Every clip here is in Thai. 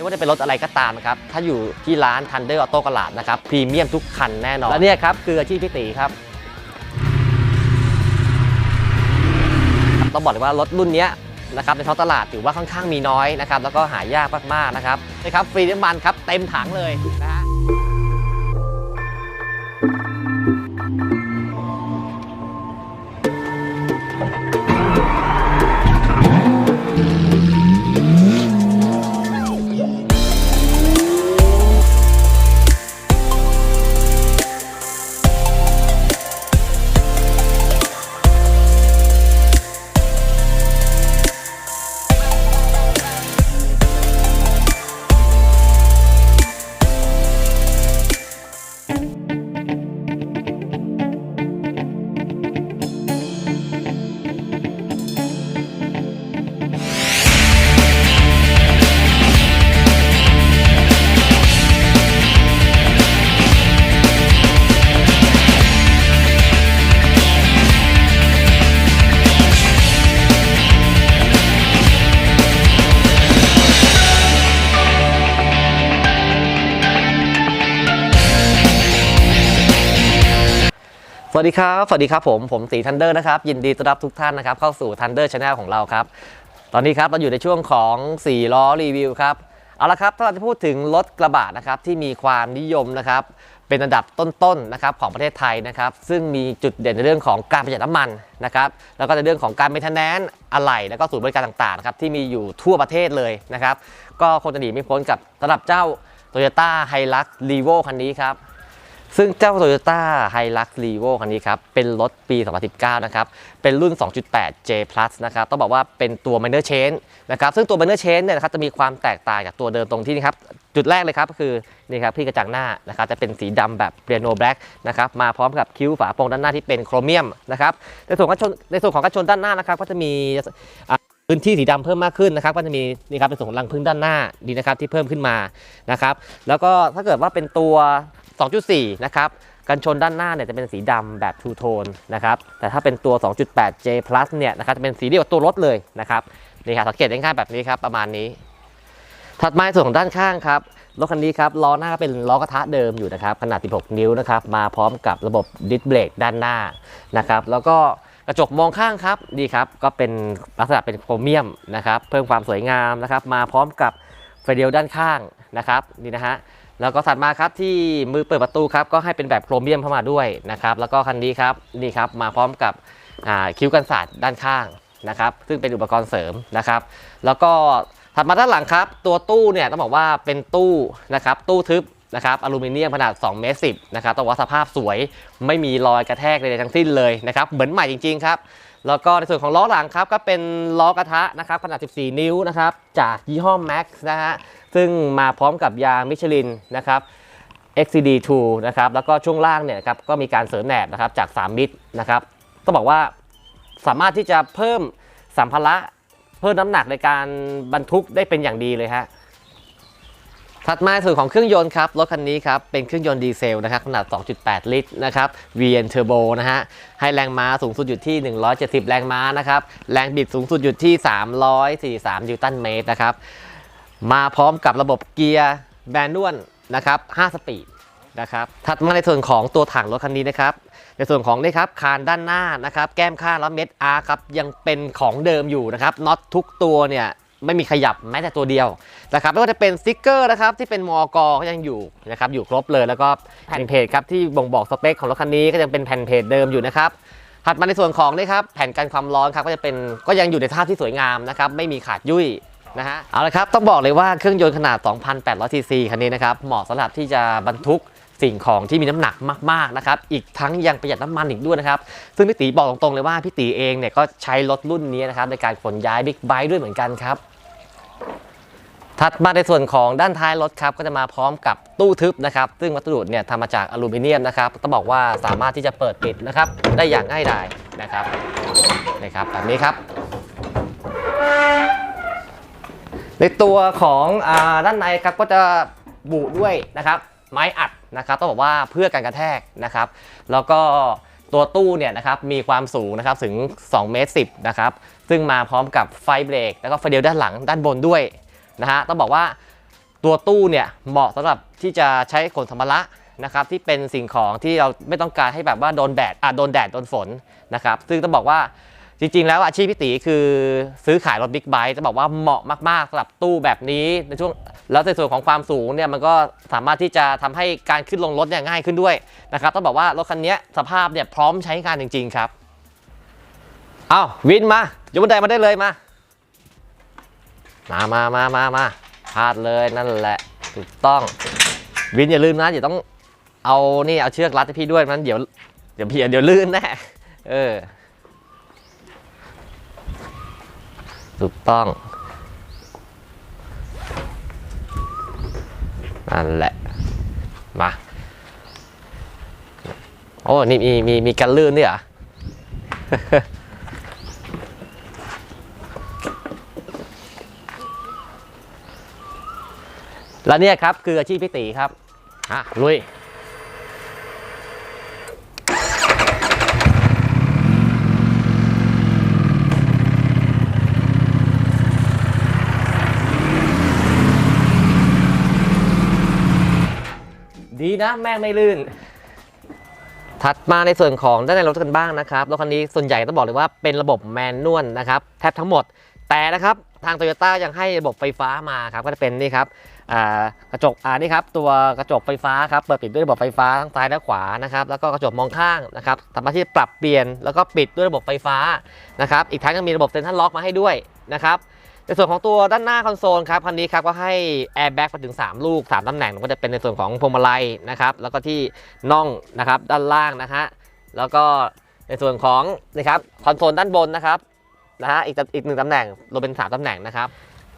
ไม่ว่าจะเป็นรถอะไรก็ตามนะครับ ถ้าอยู่ที่ร้าน Thunder Auto กลาดนะครับ พรีเมียมทุกคันแน่นอน และเนี่ยครับ คืออาชีพพี่ตีครับ ต้องบอกเลยว่ารถรุ่นเนี้ยนะครับในท้องตลาดถือว่าค่อนข้างมีน้อยนะครับ แล้วก็หายากมาก ๆ นะครับนะครับ ฟรีน้ำมันครับ เต็มถังเลยนะฮะ สวัสดีครับ สวัสดีครับผม ผมตีทันเดอร์นะครับ ยินดีต้อนรับทุกท่านนะครับ เข้าสู่ Thunder Channel ของเราครับ ตอนนี้ครับ เราอยู่ในช่วงของ4ล้อรีวิวครับ เอาละครับ ถ้าเราจะพูดถึงรถกระบะนะครับ ที่มีความนิยมนะครับ เป็นอันดับต้นๆนะครับของประเทศไทยนะครับ ซึ่งมีจุดเด่นในเรื่องของการประหยัดน้ำมันนะครับ แล้วก็ในเรื่องของการเมนเทนแนนอะไหล่แล้วก็ศูนย์บริการต่างๆนะครับที่มีอยู่ทั่วประเทศเลยนะครับ ก็คงจะหนีไม่พ้นกับสำหรับเจ้า Toyota Hilux Revo คันนี้ครับ ซึ่งเจ้า Toyota Hilux Revo คันนี้ครับ เป็นรถปี 2019 นะครับ เป็นรุ่น 2.8 J Plus นะครับ ต้องบอกว่าเป็นตัว minor change นะครับ ซึ่งตัว minor change เนี่ยนะครับ จะมีความแตกต่างจากตัวเดิมตรงที่นี่ครับ จุดแรกเลยครับก็คือนี่ครับพี่กระจังหน้านะครับ จะเป็นสีดำแบบ piano black นะครับ มาพร้อมกับคิ้วฝาโปร่งด้านหน้าที่เป็นโครเมียมนะครับ ในส่วนของกันชนในส่วนของกันชนด้านหน้านะครับ ก็จะมีพื้นที่สีดำเพิ่มมากขึ้นนะครับก็จะมีนี่ครับเป็นส่วนของรังพึ่งด้านหน้าดีนะครับที่เพิ่มขึ้นมานะครับแล้วก็ถ้าเกิดว่าเป็นตัว 2.4 นะครับกันชนด้านหน้าเนี่ยจะเป็นสีดำแบบทูโทนนะครับแต่ถ้าเป็นตัว 2.8 J Plus เนี่ยนะครับจะเป็นสีเดียวกับตัวรถเลยนะครับนี่ครับสังเกตง่ายๆแบบนี้ครับประมาณนี้ ถัดมาส่วนของด้านข้างครับรถคันนี้ครับล้อหน้าเป็นล้อกระทะเดิมอยู่นะครับขนาด 16 นิ้วนะครับมาพร้อมกับระบบดิสเบรกด้านหน้านะครับแล้วก็กระจกมองข้างครับดีครับก็เป็นลักษณะเป็นโครเมียมนะครับเพิ่มความสวยงามนะครับมาพร้อมกับไฟเดียวด้านข้างนะครับนี่นะฮะ แล้วก็ถัดมาครับที่มือเปิดประตูครับก็ให้เป็นแบบโครเมียมเข้ามาด้วยนะครับแล้วก็คันนี้ครับนี่ครับมาพร้อมกับคิ้วกันศาสตร์ด้านข้างนะครับซึ่งเป็นอุปกรณ์เสริมนะครับ แล้วก็ถัดมาด้านหลังครับ ตัวตู้เนี่ยต้องบอกว่าเป็นตู้นะครับตู้ทึบนะครับอลูมิเนียมขนาด2เมตรสินะครับต้องว่าสภาพสวยไม่มีรอยกระแทกใดๆทั้งสิ้นเลยนะครับเหมือนใหม่จริงๆครับ แล้วก็ในส่วนของล้อหลังครับก็เป็นล้อกระทะนะครับขนาด 14 นิ้วนะครับจากยี่ห้อ Max นะฮะซึ่งมาพร้อมกับยางมิชลินนะครับ XCD2 นะครับแล้วก็ช่วงล่างเนี่ยครับก็มีการเสริมแหนบนะครับจาก 3 มิตรนะครับต้องบอกว่าสามารถที่จะเพิ่มสัมภาระเพิ่มน้ำหนักในการบรรทุกได้เป็นอย่างดีเลยฮะ ถัดมาในส่วนของเครื่องยนต์ครับ รถคันนี้ครับ เป็นเครื่องยนต์ดีเซลนะครับขนาด 2.8 ลิตรนะครับ VN Turbo นะฮะ ให้แรงม้าสูงสุดอยู่ที่ 170 แรงม้านะครับ แรงบิดสูงสุดอยู่ที่ 343 นิวตันเมตรนะครับ มาพร้อมกับระบบเกียร์แบนนวลนะครับ 5 สปีดนะครับ ถัดมาในส่วนของตัวถังรถคันนี้นะครับ ในส่วนของนี่ครับคานด้านหน้านะครับ แก้มข้างและเม็ดอาร์ครับยังเป็นของเดิมอยู่นะครับ น็อตทุกตัวเนี่ย ไม่มีขยับแม้แต่ตัวเดียวนะครับไม่ว่าจะเป็นสติ๊กเกอร์นะครับที่เป็นมอกก็ยังอยู่นะครับอยู่ครบเลยแล้วก็แผ่นเพจครับที่บ่งบอกสเปคของรถคันนี้ก็ยังเป็นแผ่นเพจเดิมอยู่นะครับถัดมาในส่วนของนี่ครับแผ่นกันความร้อนครับก็จะเป็นก็ยังอยู่ในท่าที่สวยงามนะครับไม่มีขาดยุ่ยนะฮะเอาละครับต้องบอกเลยว่าเครื่องยนต์ขนาด 2,800ซีซีคันนี้นะครับเหมาะสำหรับที่จะบรรทุก สิ่งของที่มีน้ำหนักมากๆนะครับอีกทั้งยังประหยัดน้ำมันอีกด้วยนะครับซึ่งพี่ตีบอกตรงๆเลยว่าพี่ตีเองเนี่ยก็ใช้รถรุ่นนี้นะครับในการขนย้ายบิ๊กไบค์ด้วยเหมือนกันครับถัดมาในส่วนของด้านท้ายรถครับก็จะมาพร้อมกับตู้ทึบนะครับ ซึ่งวัสดุเนี่ยทำมาจากอลูมิเนียมนะครับต้องบอกว่าสามารถที่จะเปิดปิดนะครับ ได้อย่างง่ายดายนะครับนะครับแบบนี้ครับ ในตัวของอด้านในครับก็จะบุด้วยนะครับ ไม้อัดนะครับต้องบอกว่าเพื่อการกระแทกนะครับ แล้วก็ตัวตู้เนี่ยนะครับมีความสูงนะครับถึง2เมตร10นะครับซึ่งมาพร้อมกับไฟเบรกแล้วก็ไฟเดียวด้านหลังด้านบนด้วยนะฮะต้องบอกว่าตัวตู้เนี่ยเหมาะสำหรับที่จะใช้ขนสัมภาระนะครับที่เป็นสิ่งของที่เราไม่ต้องการให้แบบว่าโดนแดดอะโดนแดดโดนฝนนะครับซึ่งต้องบอกว่า จริงๆ แล้วอาชีพพี่ตีคือซื้อขายรถบิ๊กไบค์จะบอกว่าเหมาะมากๆสำหรับตู้แบบนี้ในช่วงแล้วในส่วนของความสูงเนี่ยมันก็สามารถที่จะทำให้การขึ้นลงรถเนี่ยง่ายขึ้นด้วยนะครับต้องบอกว่ารถคันนี้สภาพเนี่ยพร้อมใช้งานจริง ๆ ครับเอาวินมายกบันไดมาได้เลยมามามามามามาพลาดเลยนั่นแหละถูกต้องวินอย่าลืมนะเดี๋ยวต้องเอานี่เอาเชือกรัดให้พี่ด้วยมันเดี๋ยวเดี๋ยวพี่เดี๋ยวลื่นแน่เออ ถูกต้องนั่นแหละ มา โอ้ นี่มีมีมีกันลื่นด้วยเหรอและเนี่ยครับ คืออาชีพพี่ตีครับ อะ ลุย ดีนะแม่งไม่ลื่น ถัดมาในส่วนของด้านในรถกันบ้างนะครับรถคันนี้ส่วนใหญ่ต้องบอกเลยว่าเป็นระบบแมนนวลนะครับแทบทั้งหมด แต่นะครับทางโตโยต้ายังให้ระบบไฟฟ้ามาครับก็จะเป็นนี่ครับกระจกอ่านี่ครับตัวกระจกไฟฟ้าครับเปิดปิดด้วยระบบไฟฟ้าทั้งซ้ายและขวานะครับแล้วก็กระจกมองข้างนะครับสามารถที่จะปรับเปลี่ยนแล้วก็ปิดด้วยระบบไฟฟ้านะครับอีกทั้งยังมีระบบเซ็นทรัลล็อกมาให้ด้วยนะครับ ในส่วนของตัวด้านหน้าคอนโซลครับคันนี้ครับก็ให้แอร์แบ็กมาถึง 3 ลูก 3ตำแหน่งก็จะเป็นในส่วนของพวงมาลัยนะครับแล้วก็ที่น่องนะครับด้านล่างนะฮะแล้วก็ในส่วนของนะครับคอนโซลด้านบนนะครับนะฮะอีกอีกหนึ่งตำแหน่งรวมเป็น 3ตำแหน่งนะครับ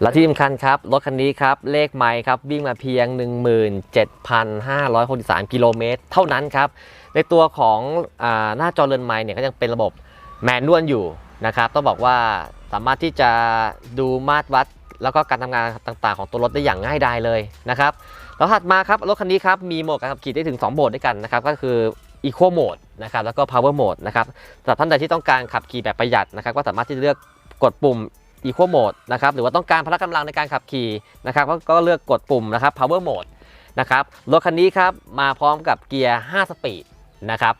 และที่สำคัญครับ รถคันนี้ครับ เลขไมล์ครับ วิ่งมาเพียง 17,563กิโลเมตรเท่านั้นครับ ในตัวของอหน้าจอเรือนไมล์เนี่ยก็ยังเป็นระบบแมนนวลอยู่นะครับ ต้องบอกว่า สามารถที่จะดูมาตรวัด แล้วก็การทำงานต่างๆ ของตัวรถได้อย่างง่ายดายเลยนะครับแล้วถัดมาครับรถคันนี้ครับมีโหมดการขับขี่ได้ถึง 2 โหมดด้วยกันนะครับก็คือ Eco Mode นะครับแล้วก็ Power Mode นะครับสำหรับท่านใดที่ต้องการขับขี่แบบประหยัดนะครับก็สามารถที่จะเลือกกดปุ่ม Eco Mode นะครับหรือว่าต้องการพละกำลังในการขับขี่นะครับก็ก็เลือกกดปุ่มนะครับ Power Mode นะครับรถคันนี้ครับมาพร้อมกับเกียร์ 5 สปีดนะครับ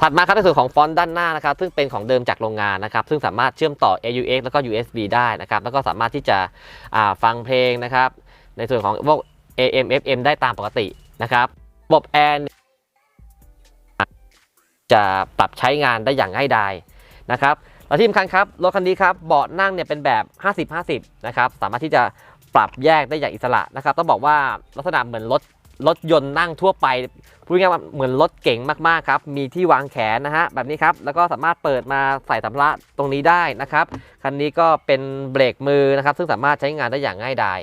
ถัดมาครับในส่วนของฟอนต์ด้านหน้านะครับซึ่งเป็นของเดิมจากโรงงานนะครับซึ่งสามารถเชื่อมต่อ AUX แล้วก็ USB ได้นะครับแล้วก็สามารถที่จะฟังเพลงนะครับในส่วนของพวก AM FM ได้ตามปกตินะครับระบบแอร์จะปรับใช้งานได้อย่างง่ายดายนะครับและที่สำคัญครับรถคันนี้ครับเบาะนั่งเนี่ยเป็นแบบ 50-50 นะครับสามารถที่จะปรับแยกได้อย่างอิสระนะครับต้องบอกว่าลักษณะเหมือนรถ รถยนต์นั่งทั่วไปพูดง่ายๆเหมือนรถเก๋งมากๆครับ มีที่วางแขนนะฮะแบบนี้ครับ แล้วก็สามารถเปิดมาใส่สัมภาระตรงนี้ได้นะครับ คันนี้ก็เป็นเบรกมือนะครับ ซึ่งสามารถใช้งานได้อย่างง่ายดาย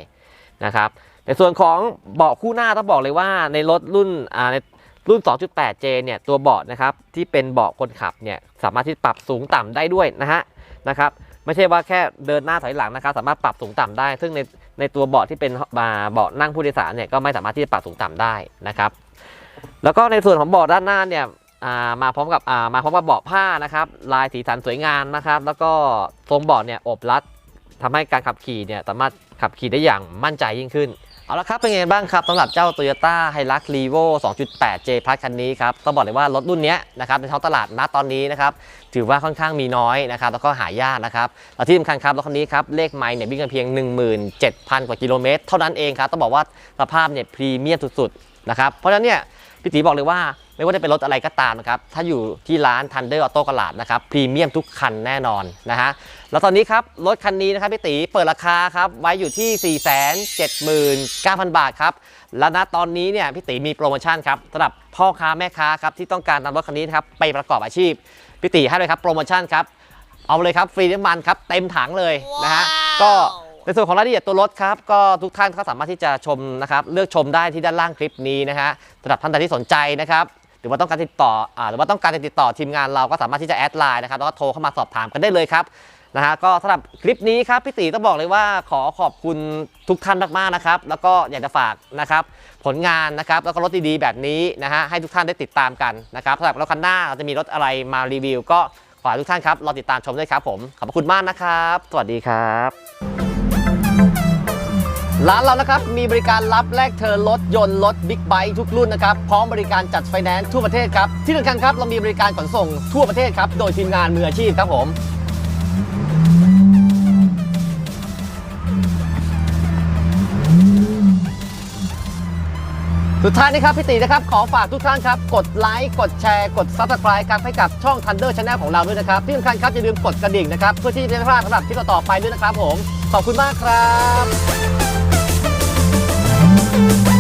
นะครับ ในส่วนของเบาะคู่หน้าต้องบอกเลยว่าในรถรุ่นอ่าในรุ่น 2.8J เนี่ยตัวเบาะนะครับที่เป็นเบาะคนขับเนี่ยสามารถที่ปรับสูงต่ำได้ด้วยนะฮะนะครับ ไม่ใช่ว่าแค่เดินหน้าถอยหลังนะครับ สามารถปรับสูงต่ำได้ ซึ่งใน ในตัวเบาะที่เป็นเบาะนั่งผู้โดยสารเนี่ยก็ไม่สามารถที่จะปรับสูงต่ำได้นะครับ แล้วก็ในส่วนของเบาะด้านหน้าเนี่ยามาพร้อมกับามาพร้อมกับเบาะผ้านะครับ ลายสีสันสวยงามนะครับ แล้วก็ทรงเบาะเนี่ยอบรัดทำให้การขับขี่เนี่ยสามารถขับขี่ได้อย่างมั่นใจยิ่งขึ้น เอาละครับ เป็นไงบ้างครับสำหรับเจ้า Toyota Hilux Revo 2.8J Plus คันนี้ครับต้องบอกเลยว่ารถรุ่นนี้นะครับในท้องตลาดณตอนนี้นะครับถือว่าค่อนข้างมีน้อยนะครับแล้วก็หายากนะครับและที่สำคัญครับรถคันนี้ครับเลขไมล์เนี่ยวิ่งกันเพียง 17,000 กว่ากิโลเมตร เท่านั้นเองครับต้องบอกว่าสภาพเนี่ยพรีเมียมสุดๆนะครับเพราะฉะนั้นเนี่ย พี่ตีบอกเลยว่าไม่ว่าจะเป็นรถอะไรก็ตามนะครับ ถ้าอยู่ที่ร้าน Thunder Auto กลาดนะครับพรีเมียมทุกคันแน่นอนนะฮะแล้วตอนนี้ครับ รถคันนี้นะครับพี่ตีเปิดราคาครับ ไว้อยู่ที่ 479,000 บาทครับ แล้วณตอนนี้เนี่ยพี่ตีมีโปรโมชั่นครับสำหรับพ่อค้าแม่ค้าครับที่ต้องการนำรถคันนี้นะครับไปประกอบอาชีพพี่ตีให้เลยครับโปรโมชั่นครับเอาเลยครับฟรีน้ำมันครับเต็มถังเลยนะฮะก็ ในส่วนของรายละเอียดตัวรถครับก็ทุกท่านก็สามารถที่จะชมนะครับเลือกชมได้ที่ด้านล่างคลิปนี้นะฮะสำหรับท่านใดที่สนใจนะครับหรือว่าต้องการติดต่ออ่าหรือว่าต้องการจะติดต่อทีมงานเราก็สามารถที่จะแอดไลน์นะครับแล้วก็โทรเข้ามาสอบถามกันได้เลยครับนะฮะก็สำหรับคลิปนี้ครับพี่ตีต้องบอกเลยว่าขอขอบคุณทุกท่านมากๆนะครับ แล้วก็อยากจะฝากนะครับผลงานนะครับแล้วก็รถดีๆแบบนี้นะฮะให้ทุกท่านได้ติดตามกันนะครับสำหรับรถคันหน้าเราจะมีรถอะไรมารีวิว ก็ขอให้ทุกท่านครับรอติดตามชมด้วยครับผมขอบพระคุณมากนะครับ สวัสดีครับ ร้านเรานะครับมีบริการรับแลกเทิร์รถยนต์รถบิ๊กไบค์ทุกรุ่นนะครับพร้อมบริการจัดไฟแนนซ์ทั่วประเทศครับที่สำคัญครับเรามีบริการขนส่งทั่วประเทศครับโดยทีมงานมืออาชีพครับผม สุดท้ายนี้ครับพี่ตีนะครับขอฝากทุกท่านครับ กดไลค์กดแชร์กด Subscribe ครับให้กับช่อง Thunder Channel ของเราด้วยนะครับที่สำคัญครับอย่าลืมกดกระดิ่งนะครับเพื่อที่จะไม่พลาดสำหรับคลิปต่อๆไปด้วยนะครับผมขอบคุณมากครับ Thank you.